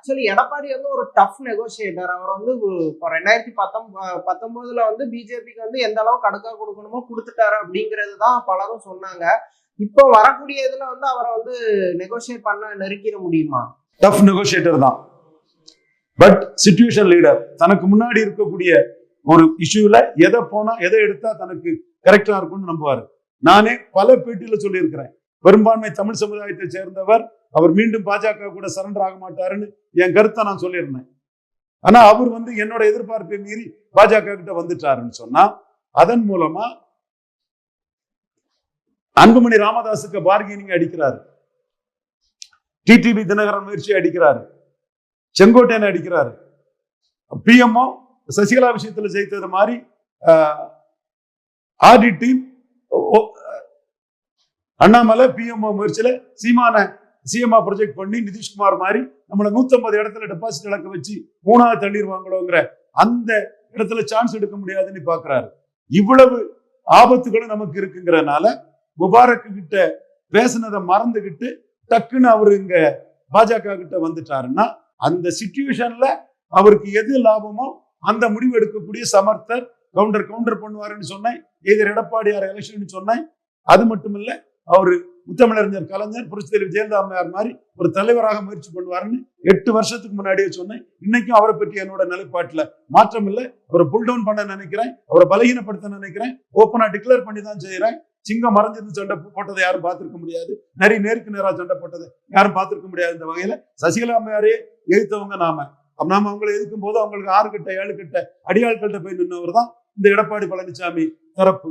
Actually Edappadi வந்து ஒரு tough negotiator அவர் வந்து இப்போ ரெண்டாயிரத்தி பத்தொம் பத்தொன்பதுல வந்து பிஜேபிக்கு வந்து எந்த அளவுக்கு கடுக்கா கொடுக்கணுமோ கொடுத்துட்டாரு அப்படிங்கிறது தான் பலரும் சொன்னாங்க. இப்போ வரக்கூடிய இதுல வந்து அவரை வந்து நெகோசியேட் பண்ண நெருக்கிட முடியுமா? டஃப் நெகோசியேட்டர் தான். பட் சிச்சுவேஷன் லீடர் தனக்கு முன்னாடி இருக்கக்கூடிய ஒரு இஷ்யூல எதை போனா எதை எடுத்தா தனக்கு கரெக்டா இருக்கும்னு நம்புவாரு. நானே பல பேட்டியில சொல்லியிருக்கிறேன். பெரும்பான்மை தமிழ் சமுதாயத்தை சேர்ந்தவர் அவர் மீண்டும் பாஜக கூட சரண்டர் ஆக மாட்டாருன்னு என் கருத்தை நான் சொல்லியிருந்தேன். ஆனா அவர் வந்து என்னோட எதிர்பார்ப்பை மீறி பாஜக கிட்ட வந்துட்டாருன்னு சொன்னா அதன் மூலமா அன்புமணி ராமதாஸுக்கு பார்கெனிங் அடிக்கிறாரு. டிடிவி தினகரன் முயற்சி அடிக்கிறாரு. செங்கோட்டையன் அடிக்கிறாரு. பிஎம்ஓ சசிகலா விஷயத்துல ஜெயித்தது மாதிரி ஆடி டீம் அண்ணாமலை பிஎம்ஓ முயற்சியில சீமான சிஎம்ஆ ப்ரொஜெக்ட் பண்ணி நிதிஷ்குமார் மாதிரி நம்மளை நூத்தம்பது இடத்துல டெபாசிட் இழக்க வச்சு மூணாவது தள்ளிடுவாங்களோங்கிற அந்த இடத்துல சான்ஸ் எடுக்க முடியாதுன்னு பாக்குறாரு இவ்வளவு ஆபத்துகளும் நமக்கு இருக்குங்கிறனால முபாரக் கிட்ட பேசுனதை மறந்துகிட்டு டக்குன்னு அவரு இங்க பாஜக கிட்ட வந்துட்டாருன்னா அந்த சுச்சுவேஷன்ல அவருக்கு எது லாபமோ அந்த முடிவு எடுக்கக்கூடிய சமர்த்தர் கவுண்டர் கவுண்டர் பண்ணுவாருன்னு சொன்னேன். எதிர் எடப்பாடியார் எலெக்ஷன் சொன்னேன். அது மட்டும் இல்லை அவர் முத்தமிழறிஞர் கலைஞர் புரட்சித்தலைவர் ஜெயலலிதா மாதிரி ஒரு தலைவராக முயற்சி பண்ணுவாருன்னு எட்டு வருஷத்துக்கு முன்னாடியே சொன்னேன். இன்னைக்கும் அவரை பற்றி என்னோட நிலைப்பாட்டில் மாற்றம் இல்லை. அவரை புல் டவுன் பண்ண நினைக்கிறேன். அவரை பலகீனப்படுத்த நினைக்கிறேன். ஓப்பனா டிக்ளேர் பண்ணி தான் செய்யறேன். சிங்கம் மறைஞ்சிருந்து சண்டை போட்டதை யாரும் பார்த்திருக்க முடியாது. நிறைய நேருக்கு நேராக சண்டை போட்டதை யாரும் பார்த்திருக்க முடியாது இந்த வகையில. சசிகலா அம்மையாரே எதிர்த்தவங்க நாம. நாம அவங்களை எதிர்க்கும் போது அவங்களுக்கு ஆறு கிட்ட ஏழு கிட்ட அடியாட்கள்கிட்ட போய் நின்றவர் தான் இந்த எடப்பாடி பழனிசாமி தரப்பு.